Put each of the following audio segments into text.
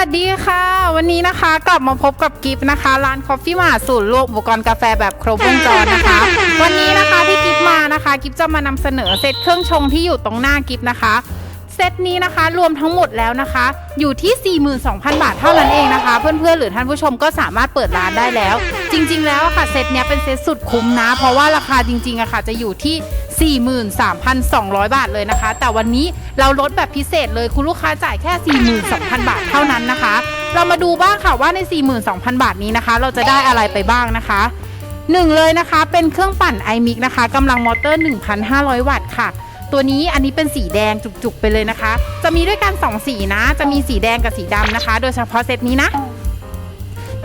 วัสดีค่ะ วันนี้นะคะกลับมาพบกับกิฟต์นะคะ ร้านคอฟฟี่มาสูตรรวมอุปกรณ์กาแฟแบบครบวงจรนะคะ วันนี้นะคะที่กิฟต์มานะคะ กิฟต์จะมานำเสนอเซตเครื่องชงที่อยู่ตรงหน้ากิฟต์นะคะ เซตนี้นะคะรวมทั้งหมดแล้วนะคะ อยู่ที่ 42,000 บาทเท่านั้นเองนะคะ เพื่อนๆหรือท่านผู้ชมก็สามารถเปิดร้านได้แล้ว จริง ๆ แล้วอะค่ะเซตเนี้ยเป็นเซตสุดคุ้มนะ เพราะว่าราคาจริงๆอะค่ะจะอยู่ที่ 43,200 บาทเลยนะคะ แต่วันนี้เราลดแบบพิเศษเลยคุณลูกค้าจ่ายแค่ 42,000 บาทเท่านั้นนะคะ เรามาดูบ้างค่ะว่าใน 42,000 บาทนี้นะคะ เราจะได้อะไรไปบ้างนะคะหนึ่งเลยนะคะเป็นเครื่องปั่น iMix นะคะกำลังมอเตอร์ 1,500 วัตต์ค่ะ ตัวนี้อันนี้เป็นสีแดงจุกๆไปเลยนะคะ จะมีด้วยกัน 2 สีนะ จะมีสีแดงกับสีดำนะคะ โดยเฉพาะเซตนี้นะ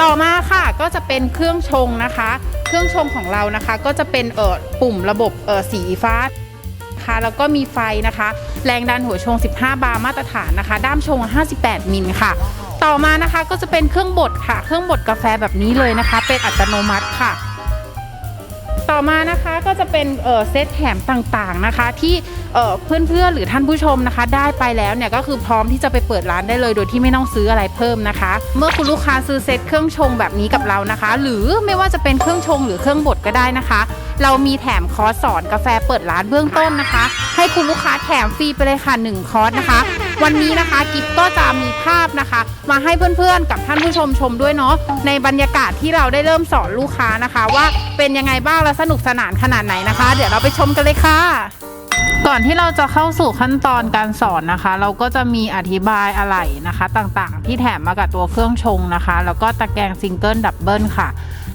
ต่อมาค่ะก็จะเป็นเครื่องชงนะคะ เครื่องชงของเรานะคะก็จะเป็นเอ่อปุ่มระบบเอ่อสีฟ้าค่ะแล้วก็มีไฟนะคะ แรงดันหัวชง 15 บาร์มาตรฐานนะคะ ด้ามชง 58 มิลค่ะ ต่อมานะคะก็จะเป็นเครื่องบดค่ะ เครื่องบดกาแฟแบบนี้เลยนะคะ เป็นอัตโนมัติค่ะ ต่อมานะคะก็จะเป็นเซตแถมต่างๆนะคะ ที่เอ่อเพื่อนๆหรือท่านผู้ชมนะคะ ได้ไปแล้วเนี่ยก็คือพร้อมที่จะไปเปิดร้านได้เลย โดยที่ไม่ต้องซื้ออะไรเพิ่มนะคะ เมื่อคุณลูกค้าซื้อเซตเครื่องชงแบบนี้กับเรานะคะ หรือไม่ว่าจะเป็นเครื่องชงหรือเครื่องบดก็ได้นะคะ เรามีแถมคอร์สสอนกาแฟเปิดร้านเบื้องต้นนะคะ ให้คุณลูกค้าแถมฟรีไปเลยค่ะ1คอร์สนะคะ วันนี้นะคะกิฟก็จะมีภาพนะคะ มาให้เพื่อนๆกับท่านผู้ชมชมด้วยเนาะในบรรยากาศที่เราได้เริ่มสอนลูกค้านะคะ ว่าเป็นยังไงบ้างและสนุกสนานขนาดไหนนะคะ เดี๋ยวเราไปชมกันเลยค่ะก่อนที่เราจะเข้าสู่ขั้นตอนการสอนนะคะ เราก็จะมีอธิบายอะไรนะคะ ต่างๆ ที่แถมมากับตัวเครื่องชงนะคะ แล้วก็ตะแกรงซิงเกิลดับเบิลค่ะ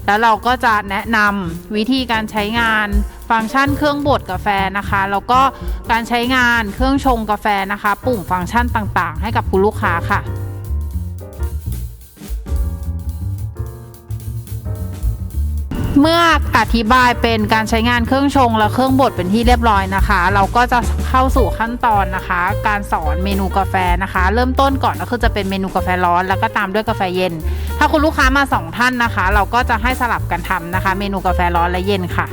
แล้วเราก็จะแนะนำวิธีการใช้งาน ฟังก์ชันเครื่องบดกาแฟนะคะ แล้วก็การใช้งานเครื่องชงกาแฟนะคะ ปุ่มฟังก์ชันต่างๆ ให้กับคุณลูกค้าค่ะเมื่ออธิบายเป็นการใช้งานเครื่องชงและเครื่องบดเป็นที่เรียบร้อยนะคะ เราก็จะเข้าสู่ขั้นตอนนะคะ การสอนเมนูกาแฟนะคะ เริ่มต้นก่อนก็คือจะเป็นเมนูกาแฟร้อน แล้วก็ตามด้วยกาแฟเย็น ถ้าคุณลูกค้ามาสองท่านนะคะ เราก็จะให้สลับกันทำนะคะ เมนูกาแฟร้อนและเย็นค่ะ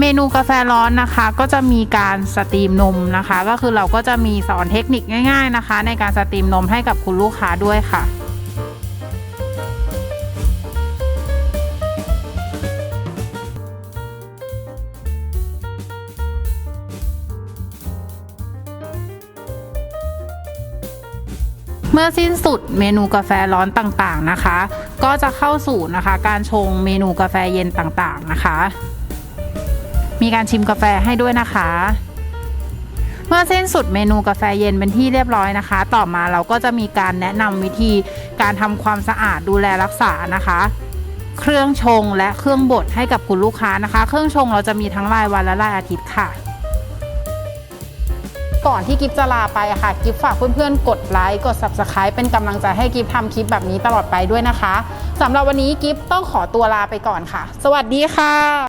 เมนูกาแฟร้อนนะคะก็จะมีการสตรีมนมนะคะ ก็คือเราก็จะมีสอนเทคนิคง่าย ๆนะคะ ในการสตรีมนมให้กับคุณลูกค้าด้วยค่ะเมื่อสิ้นสุดเมนูกาแฟร้อนต่างๆนะคะ ก็จะเข้าสู่นะคะ การชงเมนูกาแฟเย็นต่างๆนะคะ มีการชิมกาแฟให้ด้วยนะคะ เมื่อสิ้นสุดเมนูกาแฟเย็นเป็นที่เรียบร้อยนะคะ ต่อมาเราก็จะมีการแนะนำวิธีการทำความสะอาดดูแลรักษานะคะ เครื่องชงและเครื่องบดให้กับคุณลูกค้านะคะ เครื่องชงเราจะมีทั้งรายวันและรายอาทิตย์ค่ะก่อนที่กิฟจะลาไปค่ะ กิฟฝากเพื่อนๆ กดไลค์ กด Subscribe เป็นกำลังใจให้กิฟทำคลิปแบบนี้ตลอดไปด้วยนะคะสำหรับวันนี้กิฟต้องขอตัวลาไปก่อนค่ะ สวัสดีค่ะ